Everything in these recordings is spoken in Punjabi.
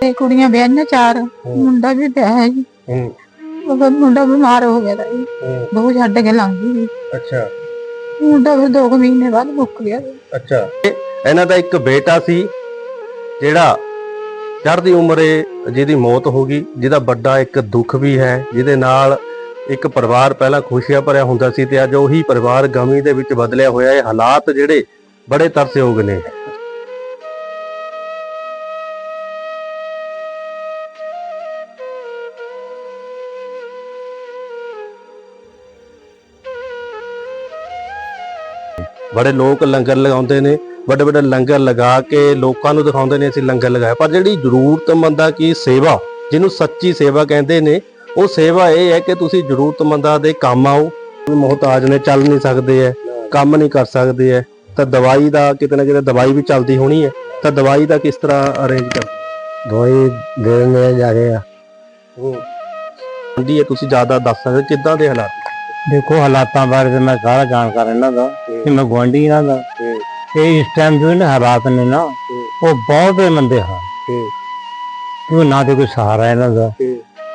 ਤੇ ਕੁੜੀਆਂ ਵਿਆਹੀਆਂ ਚਾਰ ਮੁੰਡਾ ਵੀ ਵਿਆਹ ਹੈ ਜੀ। ਹੂੰ। ਉਹ ਮੁੰਡਾ ਬਿਮਾਰ ਹੋ ਗਿਆ ਜੀ। ਹੂੰ। ਬਹੁਤ ਛੱਡ ਕੇ ਲੰਘ ਗਈ ਅੱਛਾ। ਮੁੰਡਾ ਫਿਰ ਦੋ ਕੁ ਮਹੀਨੇ ਬਾਅਦ ਮੁੱਕ ਗਿਆ। ਅੱਛਾ। ਇਹਨਾਂ ਦਾ ਇੱਕ ਬੇਟਾ ਸੀ ਜਿਹੜਾ ਚੜ੍ਹਦੀ ਉਮਰੇ ਜਿਹਦੀ ਮੌਤ ਹੋ ਗਈ ਜਿਹਦਾ ਵੱਡਾ ਇੱਕ ਦੁੱਖ ਵੀ ਹੈ ਜਿਹਦੇ ਨਾਲ ਇੱਕ ਪਰਿਵਾਰ ਪਹਿਲਾਂ ਖੁਸ਼ੀਆਂ ਭਰਿਆ ਹੁੰਦਾ ਸੀ ਤੇ ਅੱਜ ਉਹੀ ਪਰਿਵਾਰ ਗਮੀ ਦੇ ਵਿੱਚ ਬਦਲਿਆ ਹੋਇਆ ਇਹ ਹਾਲਾਤ ਜਿਹੜੇ ਬੜੇ ਤਰਸਯੋਗ ਨੇ। ਬੜੇ ਲੋਕ ਲੰਗਰ ਲਗਾਉਂਦੇ ਨੇ ਵੱਡੇ ਵੱਡੇ ਲੰਗਰ ਲਗਾ ਕੇ ਲੋਕਾਂ ਨੂੰ ਦਿਖਾਉਂਦੇ ਨੇ ਅਸੀਂ ਲੰਗਰ ਲਗਾਇਆ। ਪਰ ਜਿਹੜੀ ਜ਼ਰੂਰਤਮੰਦਾਂ ਕੀ ਸੇਵਾ ਜਿਹਨੂੰ ਸੱਚੀ ਸੇਵਾ ਕਹਿੰਦੇ ਨੇ ਉਹ ਸੇਵਾ ਇਹ ਹੈ ਕਿ ਤੁਸੀਂ ਜ਼ਰੂਰਤਮੰਦਾਂ ਦੇ ਕੰਮ ਆਓ। ਮੁਹਤਾਜ ਨੇ ਚੱਲ ਨਹੀਂ ਸਕਦੇ ਐ ਕੰਮ ਨਹੀਂ ਕਰ ਸਕਦੇ ਐ ਤਾਂ ਦਵਾਈ ਦਾ ਕਿਤੇ ਨਾ ਕਿਤੇ ਦਵਾਈ ਵੀ ਚੱਲਦੀ ਹੋਣੀ ਹੈ ਤਾਂ ਦਵਾਈ ਦਾ ਕਿਸ ਤਰ੍ਹਾਂ ਅਰੇਂਜ ਕਰ ਦਵਾਈ ਦੇਣ ਜਾ ਰਹੇ ਆ। ਉਹ ਹਾਂਜੀ ਤੁਸੀਂ ਜ਼ਿਆਦਾ ਦੱਸ ਸਕਦੇ ਕਿੱਦਾਂ ਦੇ ਹਾਲਾਤ? ਦੇਖੋ ਹਾਲਾਤਾਂ ਬਾਰੇ ਤੇ ਮੈਂ ਸਾਰਾ ਜਾਣਕਾਰ ਇਹਨਾਂ ਦਾ ਕਿ ਮੈਂ ਗੁਆਂਢੀ ਇਹਨਾਂ ਦਾ। ਤੇ ਇਸ ਟਾਈਮ ਜੋ ਨੇ ਹਾਲਾਤ ਨੇ ਨਾ ਉਹ ਬਹੁਤ ਮੰਦੇ ਹਨ। ਕਿਉਂ ਨਾ ਤੇ ਕੋਈ ਸਹਾਰਾ ਇਹਨਾਂ ਦਾ।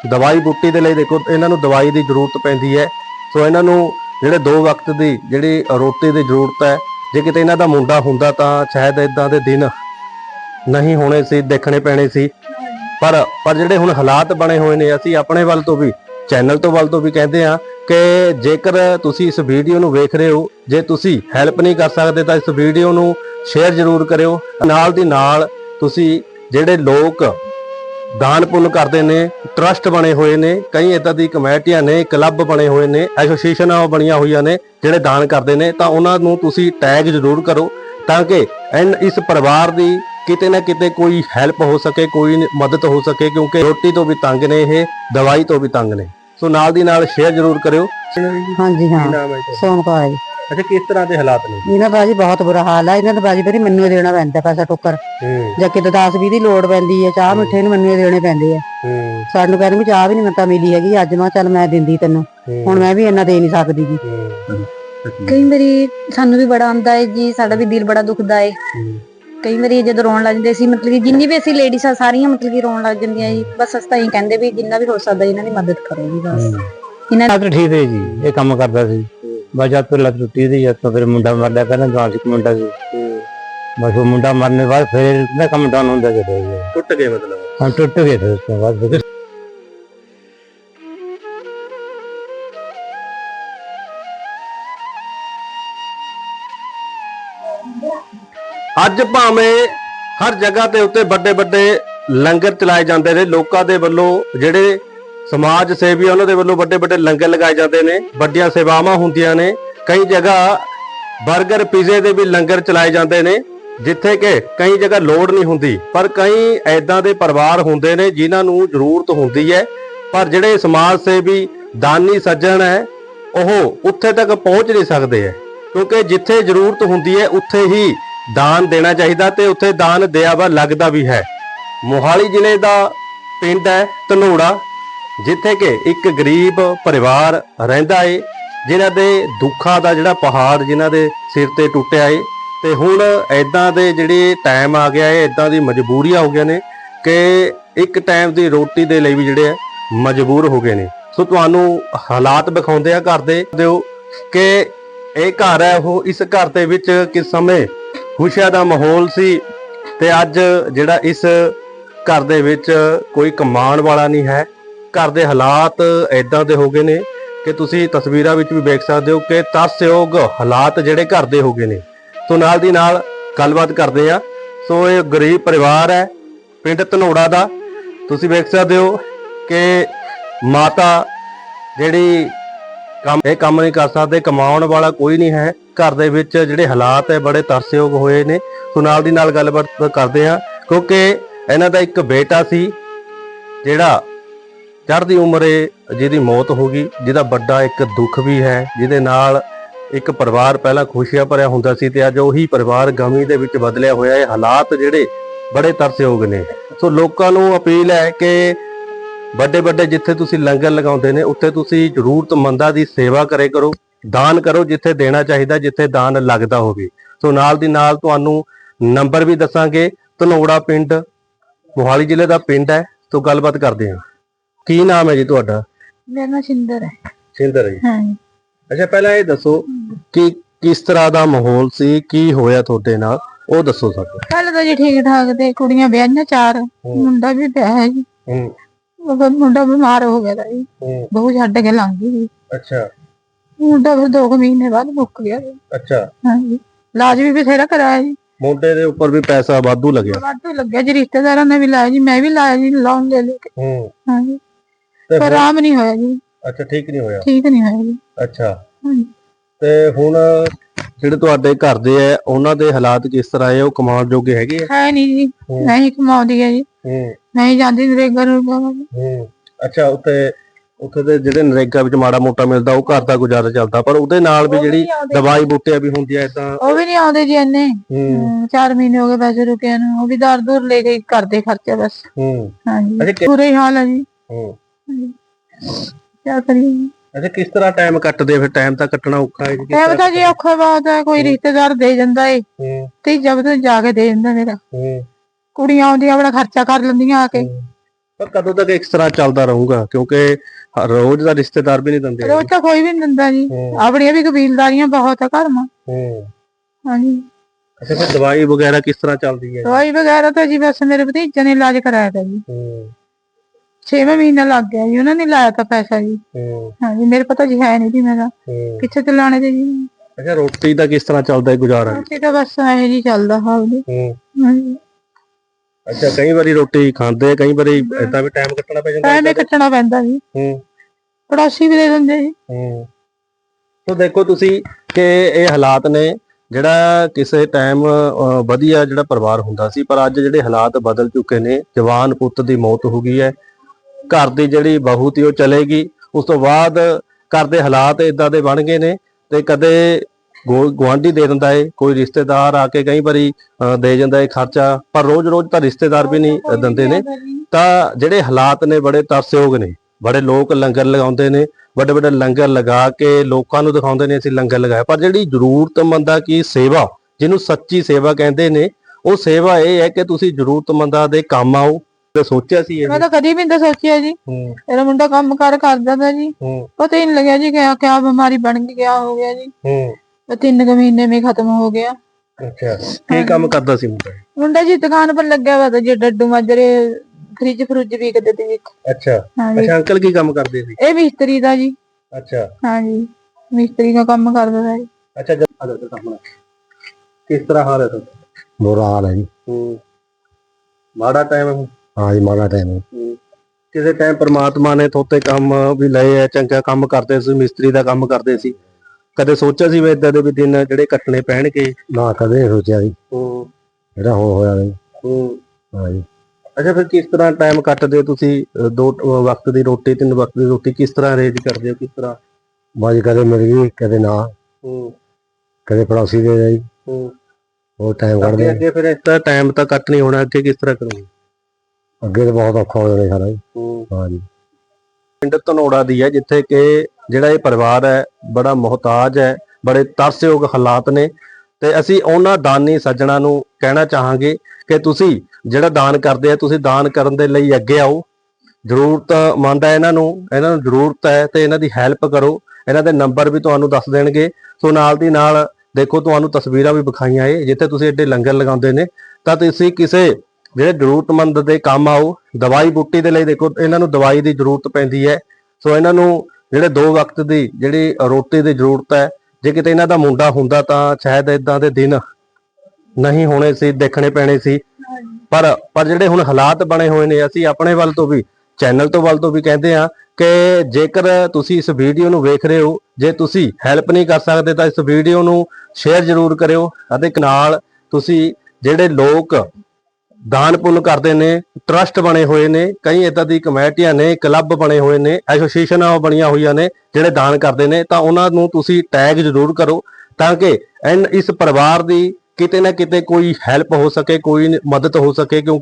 ਦਵਾਈ ਬੂਟੀ ਦੇ ਲਈ ਦੇਖੋ ਇਹਨਾਂ ਨੂੰ ਦਵਾਈ ਦੀ ਜ਼ਰੂਰਤ ਪੈਂਦੀ ਹੈ। ਸੋ ਇਹਨਾਂ ਨੂੰ ਜਿਹੜੇ ਦੋ ਵਕਤ ਦੀ ਜਿਹੜੀ ਰੋਟੀ ਦੀ ਜ਼ਰੂਰਤ ਹੈ ਜੇ ਕਿਤੇ ਇਹਨਾਂ ਦਾ ਮੁੰਡਾ ਹੁੰਦਾ ਤਾਂ ਸ਼ਾਇਦ ਇਦਾਂ ਦੇ ਦਿਨ ਨਹੀਂ ਹੋਣੇ ਸੀ ਦੇਖਣੇ ਪੈਣੇ ਸੀ। ਪਰ ਪਰ ਜਿਹੜੇ ਹੁਣ ਹਾਲਾਤ ਬਣੇ ਹੋਏ ਨੇ ਅਸੀਂ ਆਪਣੇ ਵੱਲ ਤੋਂ ਵੀ ਚੈਨਲ ਤੋਂ ਵੱਲ ਤੋਂ ਵੀ ਕਹਿੰਦੇ ਆ ਕਿ ਜੇਕਰ ਤੁਸੀਂ ਇਸ ਵੀਡੀਓ ਨੂੰ ਵੇਖ ਰਹੇ ਹੋ, ਜੇ ਤੁਸੀਂ ਹੈਲਪ ਨਹੀਂ ਕਰ ਸਕਦੇ ਤਾਂ ਇਸ ਵੀਡੀਓ ਨੂੰ ਸ਼ੇਅਰ ਜ਼ਰੂਰ ਕਰਿਓ। ਨਾਲ ਦੀ ਨਾਲ ਤੁਸੀਂ ਜਿਹੜੇ ਲੋਕ ਦਾਨ ਪੁੰਨ ਕਰਦੇ ਨੇ ਟਰਸਟ ਬਣੇ ਹੋਏ ਨੇ, ਕਈ ਇਦਾਂ ਦੀ ਕਮੇਟੀਆਂ ਨੇ ਕਲੱਬ ਬਣੇ ਹੋਏ ਨੇ ਐਸੋਸੀਏਸ਼ਨਾਂ ਬਣੀਆਂ ਹੋਈਆਂ ਨੇ, ਜਿਹੜੇ ਦਾਨ ਕਰਦੇ ਨੇ, ਤਾਂ ਉਹਨਾਂ ਨੂੰ ਤੁਸੀਂ ਟੈਗ ਜ਼ਰੂਰ ਕਰੋ ਤਾਂ ਕਿ ਇਸ ਪਰਿਵਾਰ ਦੀ ਕਿਤੇ ਨਾ ਕਿਤੇ ਕੋਈ ਹੈਲਪ ਹੋ ਸਕੇ, ਕੋਈ ਮਦਦ ਹੋ ਸਕੇ, ਕਿਉਂਕਿ ਰੋਟੀ ਤੋਂ ਵੀ ਤੰਗ ਨੇ ਇਹ, ਦਵਾਈ ਤੋਂ ਵੀ ਤੰਗ ਨੇ। ਸੋ ਨਾਲ ਦੀ ਨਾਲ ਸ਼ੇਅਰ ਜ਼ਰੂਰ ਕਰਿਓ। ਹਾਂਜੀ ਹਾਂ। ਨਾਮ ਹੈ ਸੋਮਕਾਰ ਜੀ। ਅੱਛਾ ਕਿਸ ਤਰ੍ਹਾਂ ਦੇ ਹਾਲਾਤ ਨੇ? ਇਹਨਾਂ ਦਾ ਜੀ ਬਹੁਤ ਬੁਰਾ ਹਾਲ ਹੈ ਇਹਨਾਂ ਦਾ ਬਾਜੀ ਬਰੀ ਮੈਨੂੰ ਹੀ ਦੇਣਾ ਪੈਂਦਾ ਪੈਸਾ ਟੋਕਰ ਹੂੰ। ਜਾਂ ਕਿਤੇ 10 20 ਦੀ ਲੋੜ ਪੈਂਦੀ ਹੈ ਚਾਹ ਮਿੱਠੇ ਨੂੰ ਮੈਨੂੰ ਹੀ ਦੇਣੇ ਪੈਂਦੇ ਆ। ਹੂੰ। ਸਾਨੂੰ ਕਹਿੰਦੇ ਵੀ ਚਾਹ ਵੀ ਨਹੀਂ ਮਤਾ ਮਿਲੀ ਹੈਗੀ ਅੱਜ ਮੈਂ ਚੱਲ ਮੈਂ ਦਿੰਦੀ ਤੈਨੂੰ। ਹੁਣ ਮੈਂ ਵੀ ਇੰਨਾ ਦੇ ਨਹੀਂ ਸਕਦੀ ਜੀ। ਕਈ ਵਾਰੀ ਸਾਨੂੰ ਵੀ ਬੜਾ ਆਉਂਦਾ ਹੈ ਜੀ ਸਾਡਾ ਵੀ ਦਿਲ ਬੜਾ ਦੁਖਦਾ ਹੈ। ਕਈ ਵਾਰੀ ਜਦੋਂ ਰੋਣ ਲੱਗ ਜਾਂਦੇ ਸੀ ਮਤਲਬ ਕਿ ਜਿੰਨੀ ਵੀ ਅਸੀਂ ਲੇਡੀਜ਼ ਆ ਸਾਰੀਆਂ ਮਤਲਬ ਕਿ ਰੋਣ ਲੱਗ ਜਾਂਦੀਆਂ ਜੀ। ਬਸ ਅਸੀਂ ਤਾਂ ਇਹ ਕਹਿੰਦੇ ਵੀ ਜਿੰਨਾ ਵੀ ਹੋ ਸਕਦਾ ਇਹਨਾਂ ਦੀ ਮਦਦ ਕਰੋ ਜੀ ਬਸ। ਇਹਨਾਂ ਹਾਲਾਤ ਠੀਕ ਹੈ ਜੀ ਇਹ ਕੰਮ ਕਰਦਾ ਸੀ। ਬਸ ਜਦ ਤੋਂ ਲੱਤ ਟੁੱਟੀ ਦੀ ਜਦ ਤੋਂ ਫਿਰ ਮੁੰਡਾ ਮਰ ਲਿਆ ਪਹਿਲਾਂ ਜਵਾਨ ਸੀ ਇੱਕ ਮੁੰਡਾ ਸੀ। ਬਸ ਉਹ ਮੁੰਡਾ ਮਰਨ ਦੇ ਬਾਅਦ ਫਿਰ ਇਹਦਾ ਕੰਮ ਡਾਊਨ ਹੁੰਦਾ ਗਿਆ ਟੁੱਟ ਗਏ ਮਤਲਬ। ਹਾਂ ਟੁੱਟ ਗਏ ਫਿਰ ਉਸ ਤੋਂ ਬਾਅਦ। ਅੱਜ ਭਾਵੇਂ ਹਰ ਜਗ੍ਹਾ ਤੇ ਉੱਤੇ ਵੱਡੇ ਵੱਡੇ ਲੰਗਰ ਚਲਾਏ ਜਾਂਦੇ ਨੇ, ਲੋਕਾਂ ਦੇ ਵੱਲੋਂ ਜਿਹੜੇ ਸਮਾਜ ਸੇਵੀ ਉਹਨਾਂ ਦੇ ਵੱਲੋਂ ਵੱਡੇ ਵੱਡੇ ਲੰਗਰ ਲਗਾਏ ਜਾਂਦੇ ਨੇ, ਵੱਡੀਆਂ ਸੇਵਾਵਾਂ ਹੁੰਦੀਆਂ ਨੇ, ਕਈ ਜਗ੍ਹਾ 버ਗਰ ਪੀਜ਼ੇ ਦੇ ਵੀ ਲੰਗਰ ਚਲਾਏ ਜਾਂਦੇ ਨੇ, ਜਿੱਥੇ ਕਿ ਕਈ ਜਗ੍ਹਾ ਲੋੜ ਨਹੀਂ ਹੁੰਦੀ, ਪਰ ਕਈ ਐਦਾਂ ਦੇ ਪਰਿਵਾਰ ਹੁੰਦੇ ਨੇ ਜਿਨ੍ਹਾਂ ਨੂੰ ਜ਼ਰੂਰਤ ਹੁੰਦੀ ਹੈ, ਪਰ ਜਿਹੜੇ ਸਮਾਜ ਸੇਵੀ ਦਾਨੀ ਸੱਜਣ ਹੈ, ਉਹ ਉੱਥੇ ਤੱਕ ਪਹੁੰਚ ਨਹੀਂ ਸਕਦੇ ਹੈ, ਕਿਉਂਕਿ ਜਿੱਥੇ ਜ਼ਰੂਰਤ ਹੁੰਦੀ ਹੈ, ਉੱਥੇ ਹੀ ਦਾਨ ਦੇਣਾ ਚਾਹੀਦਾ ਤੇ ਉੱਥੇ ਦਾਨ ਦਿਆ ਵਾ ਲੱਗਦਾ ਵੀ ਹੈ। ਮੋਹਾਲੀ ਜ਼ਿਲ੍ਹੇ ਦਾ ਪਿੰਡ ਹੈ ਧਨੋੜਾ, ਜਿੱਥੇ ਕਿ ਇੱਕ ਗਰੀਬ ਪਰਿਵਾਰ ਰਹਿੰਦਾ ਏ, ਜਿਨ੍ਹਾਂ ਦੇ ਦੁੱਖਾਂ ਦਾ ਜਿਹੜਾ ਪਹਾੜ ਜਿਨ੍ਹਾਂ ਦੇ ਸਿਰ ਤੇ ਟੁੱਟਿਆ ਏ। ਤੇ ਹੁਣ ਐਦਾਂ ਦੇ ਜਿਹੜੇ ਟਾਈਮ ਆ ਗਿਆ ਏ ਐਦਾਂ ਦੀ ਮਜਬੂਰੀਆਂ ਹੋ ਗਈਆਂ ਨੇ ਕਿ ਇੱਕ ਟਾਈਮ ਦੀ ਰੋਟੀ ਦੇ ਲਈ ਵੀ ਜਿਹੜੇ ਆ, ਮਜਬੂਰ ਹੋ ਗਏ ਨੇ। ਸੋ ਤੁਹਾਨੂੰ ਹਾਲਾਤ ਵਿਖਾਉਂਦੇ ਆ ਘਰ ਦੇ, ਦਿਓ ਕਿ ਇਹ ਘਰ ਹੈ, ਉਹ ਇਸ ਘਰ ਦੇ ਵਿੱਚ ਕਿਸ ਸਮੇਂ ਖੁਸ਼ੀਆਂ ਦਾ ਮਾਹੌਲ ਸੀ ਤੇ ਅੱਜ ਜਿਹੜਾ ਇਸ ਘਰ ਦੇ ਵਿੱਚ ਕੋਈ ਕਮਾਉਣ ਵਾਲਾ ਨਹੀਂ ਹੈ। ਘਰ ਦੇ ਹਾਲਾਤ ਐਦਾਂ ਦੇ ਹੋ ਗਏ ਨੇ ਕਿ ਤੁਸੀਂ ਤਸਵੀਰਾਂ ਵਿੱਚ ਵੀ ਵੇਖ ਸਕਦੇ ਹੋ ਕਿ ਤਰਸਯੋਗ ਹਾਲਾਤ ਜਿਹੜੇ ਘਰ ਦੇ ਹੋ ਗਏ ਨੇ। ਸੋ ਨਾਲ ਦੀ ਨਾਲ ਗੱਲਬਾਤ ਕਰਦੇ ਆ ਸੋ ਇਹ ਗਰੀਬ ਪਰਿਵਾਰ ਹੈ, ਪਿੰਡ ਧਨੋੜਾ ਦਾ। ਤੁਸੀਂ ਵੇਖ ਸਕਦੇ ਹੋ ਕਿ ਮਾਤਾ ਜਿਹੜੀ ਕੰਮ ਇਹ ਕੰਮ ਨਹੀਂ ਕਰ ਸਕਦੇ, ਕਮਾਉਣ ਵਾਲਾ ਕੋਈ ਨਹੀਂ ਹੈ। ਘਰ ਦੇ ਵਿੱਚ ਜਿਹੜੇ ਹਾਲਾਤ ਹੈ, ਬੜੇ ਤਰਸਯੋਗ ਹੋਏ ਨੇ। ਸੋ ਨਾਲ ਦੀ ਨਾਲ ਗੱਲਬਾਤ ਕਰਦੇ ਆ ਕਿਉਂਕਿ ਇਹਨਾਂ ਦਾ ਇੱਕ ਬੇਟਾ ਸੀ, ਜਿਹੜਾ ਚੜ੍ਹਦੀ ਉਮਰੇ ਜਿਹਦੀ ਮੌਤ ਹੋ ਗਈ, ਜਿਹਦਾ ਵੱਡਾ ਇੱਕ ਦੁੱਖ ਵੀ ਹੈ, ਜਿਹਦੇ ਨਾਲ ਇੱਕ ਪਰਿਵਾਰ ਪਹਿਲਾਂ ਖੁਸ਼ੀਆਂ ਭਰਿਆ ਹੁੰਦਾ ਸੀ ਤੇ ਅੱਜ ਉਹੀ ਪਰਿਵਾਰ ਗਮੀ ਦੇ ਵਿੱਚ ਬਦਲਿਆ ਹੋਇਆ ਇਹ ਹਾਲਾਤ ਜਿਹੜੇ ਬੜੇ ਤਰਸਯੋਗ ਨੇ। ਸੋ ਲੋਕਾਂ ਨੂੰ ਅਪੀਲ ਹੈ ਕਿ ਵੱਡੇ ਵੱਡੇ ਜਿੱਥੇ ਤੁਸੀਂ ਲੰਗਰ ਲਗਾਉਂਦੇ ਨੇ ਉੱਥੇ ਤੁਸੀਂ ਜ਼ਰੂਰਤਮੰਦਾਂ ਦੀ ਸੇਵਾ ਕਰੇ ਕਰੋ ਦਾਨ ਕਰੋ ਜਿੱਥੇ ਦੇਣਾ ਚਾਹੀਦਾ ਜਿੱਥੇ ਦਾਨ ਲੱਗਦਾ ਹੋਵੇ। ਸੋ ਨਾਲ ਦੀ ਨਾਲ ਤੁਹਾਨੂੰ ਨੰਬਰ ਵੀ ਦੱਸਾਂਗੇ। ਧਨੋੜਾ ਪਿੰਡ ਮੋਹਾਲੀ ਜ਼ਿਲ੍ਹੇ ਦਾ ਪਿੰਡ ਹੈ। ਤੋਂ ਗੱਲਬਾਤ ਕਰਦੇ ਹਾਂ। ਕੀ ਨਾਮ ਹੈ ਜੀ ਤੁਹਾਡਾ? ਮੇਰਾ ਨਾਮ ਸ਼ਿੰਦਰ ਹੈ। ਸਿੰਦਰ ਜੀ। ਹਾਂ ਅੱਛਾ ਪਹਿਲਾਂ ਇਹ ਦੱਸੋ ਕਿ ਕਿਸ ਤਰ੍ਹਾਂ ਦਾ ਮਾਹੌਲ ਸੀ ਕੀ ਹੋਇਆ ਤੁਹਾਡੇ ਨਾਲ? ਉਹ ਦੱਸੋ ਸਾਨੂੰ ਕੱਲ ਤਾਂ ਜੀ ਠੀਕ ਠਾਕ ਤੇ ਕੁੜੀਆਂ ਵਿਆਹੀਆਂ ਚਾਰ ਮੁੰਡਾ ਵੀ ਪਿਆ ਹੈ। ਜੀ ਉਹ ਮੁੰਡਾ ਬਿਮਾਰ ਹੋ ਗਿਆ ਜੀ ਹੂੰ। ਬਹੁ ਛੱਡ ਕੇ ਲੰਘ ਗਈ ਜੀ ਅੱਛਾ। ਮੁੰਡਾ ਫਿਰ 2 ਮਹੀਨੇ ਬਾਅਦ ਮੁੱਕ ਗਿਆ ਅੱਛਾ। ਹਾਂਜੀ। ਇਲਾਜ ਵੀ ਬਥੇਰਾ ਕਰਾਇਆ ਜੀ ਮੁੰਡੇ ਦੇ ਉੱਪਰ ਵੀ ਪੈਸਾ ਵਾਧੂ ਲੱਗਿਆ। ਵਾਧੂ ਲੱਗਿਆ ਜੀ। ਰਿਸ਼ਤੇਦਾਰਾਂ ਨੇ ਵੀ ਲਾਇਆ ਜੀ। ਮੈਂ ਵੀ ਲਾਇਆ ਜੀ। ਲੋਨ ਲੈ ਲੈ ਕੇ ਹੂੰ। ਹਾਂਜੀ। ਤੇ ਪਰ ਆਰਾਮ ਨਹੀਂ ਹੋਇਆ ਜੀ। ਅੱਛਾ ਠੀਕ ਨਹੀਂ ਹੋਇਆ। ਠੀਕ ਨਹੀਂ ਹੋਇਆ ਜੀ। ਅੱਛਾ। ਹਾਂਜੀ। ਤੇ ਹੁਣ ਜਿਹੜੇ ਤੁਹਾਡੇ ਘਰ ਦੇ ਆ ਉਹਨਾਂ ਦੇ ਹਾਲਾਤ ਕਿਸ ਤਰ੍ਹਾਂ ਹੈ ਉਹ ਕਮਾਉਣ ਜੋਗੇ ਹੈਗੇ ਆ? ਹੈ ਨਹੀਂ ਜੀ। ਹੂੰ। ਮੈਂ ਹੀ ਕਮਾਉਂਦੀ ਹੈ ਜੀ। ਹੂੰ। ਮੈਂ ਹੀ ਜਾਂਦੀ ਨਰੇਗਾ ਨੂੰ। ਹੂੰ। ਅੱਛਾ ਉੱਥੇ ਉੱਥੇ ਦੇ ਜਿਹੜੇ ਨਰੇਗਾ ਵਿੱਚ ਮਾੜਾ ਮੋਟਾ ਮਿਲਦਾ ਉਹ ਘਰ ਦਾ ਗੁਜ਼ਾਰਾ ਚੱਲਦਾ। ਪਰ ਉਹਦੇ ਨਾਲ ਵੀ ਜਿਹੜੀ ਨਹੀਂ। ਦਵਾਈ ਬੂਟਿਆਂ ਵੀ ਹੁੰਦੀ ਹੈ ਇਦਾਂ ਉਹ ਵੀ ਨਹੀਂ ਆਉਂਦੇ ਜੀ ਇੰਨੇ। ਹੂੰ। ਹਮ, ਚਾਰ ਮਹੀਨੇ ਹੋ ਗਏ ਪੈਸੇ ਰੁਕਿਆ ਨੂੰ। ਉਹ ਵੀ ਦਰ ਦੂਰ ਲੈ ਕੇ ਕਰਦੇ ਖਰਚਾ ਬਸ। ਹੂੰ। ਹਾਂਜੀ। ਪੂਰੇ ਹਾਲ ਹੈ ਜੀ। ਹੂੰ। ਕੀ ਕਰੀਏ ਅੱਛਾ ਕਿਸ ਤਰ੍ਹਾਂ ਟਾਈਮ ਕੱਟਦੇ? ਫਿਰ? ਟਾਈਮ ਤਾਂ ਕੱਟਣਾ ਔਖਾ ਹੈ ਜੀ ਟਾਈਮ ਤਾਂ ਜੀ ਔਖਾ ਬਹੁਤ ਹੈ ਕੋਈ ਰਿਸ਼ਤੇਦਾਰ ਦੇ ਜਾਂਦਾ ਏ। ਹੂੰ। ਤੇ ਜਬ ਤੋਂ ਜਾ ਕੇ ਦੇ ਜਾਂਦਾ ਮੇਰਾ। ਹੂੰ। ਕੁੜੀਆਂ ਆਉਂਦੀਆਂ ਆਪਣਾ ਖਰਚਾ ਕਰ ਲੈਂਦੀਆਂ ਆ ਕੇ। ਪਰ ਕਦੋਂ ਤੱਕ ਇਸ ਤਰ੍ਹਾਂ ਚੱਲਦਾ ਰਹੂਗਾ? ਕਿਉਂਕਿ ਰੋਜ਼ ਦਾ ਰਿਸ਼ਤੇਦਾਰ ਵੀ ਨਹੀਂ ਦਿੰਦੇ ਰੋਜ਼ ਤਾਂ ਕੋਈ ਵੀ ਨਹੀਂ ਦਿੰਦਾ ਜੀ। ਆਪਣੀਆਂ ਵੀ ਕਬੀਲਦਾਰੀਆਂ ਬਹੁਤ ਆ ਘਰ ਮਾ। ਹੂੰ। ਹਾਂਜੀ। ਅੱਛਾ ਫਿਰ ਦਵਾਈ ਵਗੈਰਾ ਕਿਸ ਤਰ੍ਹਾਂ ਚੱਲਦੀ ਹੈ? ਦਵਾਈ ਵਗੈਰਾ ਤਾਂ ਜੀ ਬਸ ਮੇਰੇ ਭਤੀਜੇ ਨੇ ਇਲਾਜ ਕਰਾਇਆ ਤਾ ਜੀ। ਹੂੰ। 6ਵੇਂ ਮਹੀਨਾ ਲੱਗ ਗਿਆ ਜੀ ਉਹਨਾਂ ਨੇ ਲਾਇਆ ਤਾਂ ਪੈਸਾ ਜੀ। ਹੂੰ। ਹਾਂਜੀ ਮੇਰੇ ਪਤਾ ਜੀ ਹੈ ਨਹੀਂ ਜੀ ਮੇਰਾ। ਕਿੱਥੇ ਤੇ ਲਾਣੇ ਤੇ ਜੀ? ਅੱਛਾ ਰੋਟੀ ਦਾ ਕਿਸ ਤਰ੍ਹਾਂ ਚੱਲਦਾ ਹੈ ਗੁਜ਼ਾਰਾ? ਰੋਟੀ ਤਾਂ ਬਸ ਐ ਜੀ ਚੱਲਦਾ ਹਾਲ ਜੀ। ਹੂੰ। ਹਾਂਜੀ। ਅੱਛਾ ਕਈ ਵਾਰੀ ਰੋਟੀ ਖਾਂਦੇ ਆ, ਕਈ ਵਾਰੀ ਏਦਾਂ ਵੀ ਟਾਈਮ ਕੱਟਣਾ ਪੈ ਜਾਂਦਾ ਐਵੇਂ ਕੱਟਣਾ ਪੈਂਦਾ ਜੀ। ਹੂੰ। ਪੜੋਸੀ ਵੀ ਦੇ ਦਿੰਦੇ ਜੀ। ਹੂੰ। ਸੋ ਦੇਖੋ ਤੁਸੀਂ ਕਿ ਇਹ ਹਾਲਾਤ ਨੇ ਜਿਹੜਾ ਕਿਸੇ ਟਾਈਮ ਵਧੀਆ ਜਿਹੜਾ ਪਰਿਵਾਰ ਹੁੰਦਾ ਸੀ ਪਰ ਅੱਜ ਜਿਹੜੇ ਹਾਲਾਤ ਬਦਲ ਚੁੱਕੇ ਨੇ ਜਵਾਨ ਪੁੱਤ ਦੀ ਮੌਤ ਹੋ ਗਈ ਹੈ ਘਰ ਦੀ ਜਿਹੜੀ ਬਹੂ ਤੀ ਉਹ ਚਲੇਗੀ ਉਸ ਤੋਂ ਬਾਅਦ ਘਰ ਦੇ ਹਾਲਾਤ ਇਦਾਂ ਦੇ ਬਣ ਗਏ ਨੇ ਤੇ ਕਦੇ ਗਵਾਂਢੀ ਦੇ ਦਿੰਦਾ ਏ ਕੋਈ ਰਿਸ਼ਤੇਦਾਰ ਆ ਕੇ ਕਈ ਵਾਰੀ ਦੇ ਜਾਂਦਾ ਏ ਖਰਚਾ ਪਰ ਰੋਜ਼-ਰੋਜ਼ ਤਾਂ ਰਿਸ਼ਤੇਦਾਰ ਵੀ ਨਹੀਂ ਦਿੰਦੇ ਨੇ। ਤਾਂ ਜਿਹੜੇ ਹਾਲਾਤ ਨੇ ਬੜੇ ਤਰਸਯੋਗ ਨੇ ਬੜੇ ਲੋਕ ਲੰਗਰ ਲਗਾਉਂਦੇ ਨੇ ਵੱਡੇ ਵੱਡੇ ਲੰਗਰ ਲਗਾ ਕੇ ਲੋਕਾਂ ਨੂੰ ਦਿਖਾਉਂਦੇ ਨੇ ਅਸੀਂ ਲੰਗਰ ਲਗਾਇਆ ਪਰ ਜਿਹੜੀ ਜ਼ਰੂਰਤਮੰਦਾਂ ਕੀ ਸੇਵਾ ਜਿਹਨੂੰ ਸੱਚੀ ਸੇਵਾ ਕਹਿੰਦੇ ਨੇ ਉਹ ਸੇਵਾ ਇਹ ਹੈ ਕਿ ਤੁਸੀਂ ਜ਼ਰੂਰਤਮੰਦਾਂ ਦੇ ਕੰਮ ਆਓ ਤੇ ਸੋਚਿਆ ਸੀ ਇਹ ਮੈਂ ਤਾਂ ਕਦੀ ਵੀ ਨਹੀਂ ਸੋਚਿਆ ਜੀ। ਮੇਰਾ ਮੁੰਡਾ ਕੰਮ ਕਾਰ ਕਰਦਾ ਤਾ ਜੀ। ਪਤਾ ਹੀ ਨਹੀਂ ਲੱਗਿਆ ਜੀ ਕਿਆ ਕਿਆ ਬਿਮਾਰੀ ਬਣ ਗਈ ਕਿਆ ਹੋ ਗਿਆ ਜੀ। ਹੂੰ ਉਹ ਤਿੰਨ ਕੁ ਮਹੀਨੇ ਵਿੱਚ ਖਤਮ ਹੋ ਗਿਆ ਅੱਛਾ ਕੀ ਕੰਮ ਕਰਦਾ ਸੀ ਮੁੰਡਾ ਮੁੰਡਾ ਜੀ ਦੁਕਾਨ ਪਰ ਲੱਗਿਆ ਵਾ ਤਾਂ ਜੀ ਡੱਡੂ ਮਾਜਰੇ ਫ੍ਰਿਜ ਫਰੁਜ ਵੀ ਕਦੇ ਤੇ ਜੀ। ਅੱਛਾ ਹਾਂਜੀ। ਅੱਛਾ ਅੰਕਲ ਕੀ ਕੰਮ ਕਰਦੇ ਸੀ? ਇਹ ਮਿਸਤਰੀ ਦਾ ਜੀ। ਅੱਛਾ। ਹਾਂਜੀ ਮਿਸਤਰੀ ਦਾ ਕੰਮ ਕਰਦਾ ਤਾ ਜੀ ਅੱਛਾ ਜਦ ਆ ਜਾ ਸਾਹਮਣੇ ਕਿਸ ਤਰ੍ਹਾਂ ਹਾਲ ਹੈ ਤੁਹਾਡਾ? ਬੁਰਾ ਹਾਲ ਹੈ ਜੀ। ਹੂੰ। ਮਾੜਾ ਟਾਈਮ ਹਾਂ। ਜੀ ਮਾੜਾ ਟਾਈਮ ਹੈ। ਕਿਸੇ ਟਾਈਮ ਪ੍ਰਮਾਤਮਾ ਨੇ ਥੋਤੇ ਕੰਮ ਵੀ ਲਏ ਆ ਚੰਗਾ ਕੰਮ ਕਰਦੇ ਸੀ ਮਿਸਤਰੀ ਦਾ ਕੰਮ ਕਰਦੇ ਸੀ। ਕਦੇ ਸੋਚਿਆ ਸੀ ਵੀ ਇਦਾਂ ਦੇ ਵੀ ਦਿਨ ਜਿਹੜੇ ਕੱਟਣੇ ਪੈਣਗੇ? ਨਾ ਕਦੇ ਨਹੀਂ ਸੋਚਿਆ ਜੀ। ਹੂੰ। ਜਿਹੜਾ ਹੁਣ ਹੋਇਆ ਨਹੀਂ ਹੂੰ। ਹਾਂ ਜੀ। ਅੱਛਾ ਫਿਰ ਕਿਸ ਤਰ੍ਹਾਂ ਟਾਈਮ ਕੱਟਦੇ ਹੋ ਤੁਸੀਂ? ਅਹ ਦੋ ਅਹ ਵਕਤ ਦੀ ਰੋਟੀ ਤਿੰਨ ਵਕਤ ਦੀ ਰੋਟੀ ਕਿਸ ਤਰ੍ਹਾਂ ਅਰੇਂਜ ਕਰਦੇ ਹੋ? ਕਿਸ ਤਰ੍ਹਾਂ? ਬਾਜੀ ਕਦੇ ਮਿਲ ਗਈ ਕਦੇ ਨਾ। ਹੂੰ। ਕਦੇ ਪੜੋਸੀ ਦੇ ਜਾਈ ਹੂੰ। ਉਹ ਟਾਈਮ ਅੱਗੇ ਕੱਢਦੇ ਅੱਗੇ ਫਿਰ ਇਸ ਤਰ੍ਹਾਂ ਟਾਈਮ ਤਾਂ ਕੱਟ ਨਹੀਂ ਹੋਣਾ ਅੱਗੇ ਕਿਸ ਤਰ੍ਹਾਂ ਕਰੋਗੇ? ਅੱਗੇ ਤਾਂ ਬਹੁਤ ਔਖਾ ਹੋ ਜਾਣਾ ਸਾਰਾ ਜੀ। ਹੂੰ। ਹਾਂ ਜੀ। ਪਿੰਡ ਧਨੋੜਾ ਦੀ ਹੈ, ਜਿੱਥੇ ਕਿ ਜਿਹੜਾ ਇਹ ਪਰਿਵਾਰ ਹੈ, ਬੜਾ ਮੁਹਤਾਜ ਹੈ, ਬੜੇ ਤਰਸਯੋਗ ਹਾਲਾਤ ਨੇ। ਤੇ ਅਸੀਂ ਉਹਨਾਂ ਦਾਨੀ ਸੱਜਣਾ ਨੂੰ ਕਹਿਣਾ ਚਾਹਾਂਗੇ ਕਿ ਤੁਸੀਂ ਜਿਹੜਾ ਦਾਨ ਕਰਦੇ ਆ, ਤੁਸੀਂ ਦਾਨ ਕਰਨ ਦੇ ਲਈ ਅੱਗੇ ਆਓ। ਜ਼ਰੂਰਤਮੰਦ ਹੈ ਇਹਨਾਂ ਨੂੰ ਇਹਨਾਂ ਨੂੰ ਜ਼ਰੂਰਤ ਹੈ ਤੇ ਇਹਨਾਂ ਦੀ ਹੈਲਪ ਕਰੋ। ਇਹਨਾਂ ਦੇ ਨੰਬਰ ਵੀ ਤੁਹਾਨੂੰ ਦੱਸ ਦੇਣਗੇ। ਸੋ ਨਾਲ ਦੀ ਨਾਲ ਦੇਖੋ, ਤੁਹਾਨੂੰ ਤਸਵੀਰਾਂ ਵੀ ਵਿਖਾਈਆਂ ਏ ਜਿੱਥੇ ਤੁਸੀਂ ਐਡੇ ਲੰਗਰ ਲਗਾਉਂਦੇ ਨੇ। ਤਾਂ ਤੁਸੀਂ ਕਿਸੇ ਜਿਹੜੇ ਜ਼ਰੂਰਤਮੰਦ ਦੇ ਕੰਮ ਆਓ, ਦਵਾਈ ਬੂਟੀ ਦੇ ਲਈ ਦੇਖੋ, ਇਹਨਾਂ ਨੂੰ ਦਵਾਈ ਦੀ ਜ਼ਰੂਰਤ ਪੈਂਦੀ ਹੈ। ਸੋ ਇਹਨਾਂ ਨੂੰ ਜਿਹੜੇ ਦੋ ਵਕਤ ਦੀ ਜਿਹੜੀ ਰੋਟੀ ਦੀ ਜ਼ਰੂਰਤ ਹੈ, ਜੇ ਕਿਤੇ ਇਹਨਾਂ ਦਾ ਮੁੰਡਾ ਹੁੰਦਾ ਤਾਂ ਸ਼ਾਇਦ ਇਦਾਂ ਦੇ ਦਿਨ ਨਹੀਂ ਹੋਣੇ ਸੀ, ਦੇਖਣੇ ਪੈਣੇ ਸੀ। ਪਰ ਪਰ ਜਿਹੜੇ ਹੁਣ ਹਾਲਾਤ ਬਣੇ ਹੋਏ ਨੇ, ਅਸੀਂ ਆਪਣੇ ਵੱਲ ਤੋਂ ਵੀ, ਚੈਨਲ ਤੋਂ ਵੱਲ ਤੋਂ ਵੀ ਕਹਿੰਦੇ ਆ ਕਿ ਜੇਕਰ ਤੁਸੀਂ ਇਸ ਵੀਡੀਓ ਨੂੰ ਵੇਖ ਰਹੇ ਹੋ, ਜੇ ਤੁਸੀਂ ਹੈਲਪ ਨਹੀਂ ਕਰ ਸਕਦੇ ਤਾਂ ਇਸ ਵੀਡੀਓ ਨੂੰ ਸ਼ੇਅਰ ਜ਼ਰੂਰ ਕਰਿਓ ਅਤੇ ਨਾਲ ਤੁਸੀਂ ਜਿਹੜੇ ਲੋਕ ਦਾਨ ਪੁੰਨ ਕਰਦੇ ਨੇ ਟਰਸਟ ਬਣੇ ਹੋਏ ਨੇ, ਕਈ ਇਦਾਂ ਦੀ ਕਮੇਟੀਆਂ ਨੇ ਕਲੱਬ ਬਣੇ ਹੋਏ ਨੇ ਐਸੋਸੀਏਸ਼ਨਾਂ ਬਣੀਆਂ ਹੋਈਆਂ ਨੇ ਜਿਹੜੇ ਦਾਨ ਕਰਦੇ ਨੇ, ਤਾਂ ਉਹਨਾਂ ਨੂੰ ਤੁਸੀਂ ਟੈਗ ਜ਼ਰੂਰ ਕਰੋ ਤਾਂ ਕਿ ਇਸ ਪਰਿਵਾਰ ਦੀ ਕਿਤੇ ਨਾ ਕਿਤੇ ਕੋਈ ਹੈਲਪ ਹੋ ਸਕੇ, ਕੋਈ ਮਦਦ ਹੋ ਸਕੇ, ਕਿਉਂਕਿ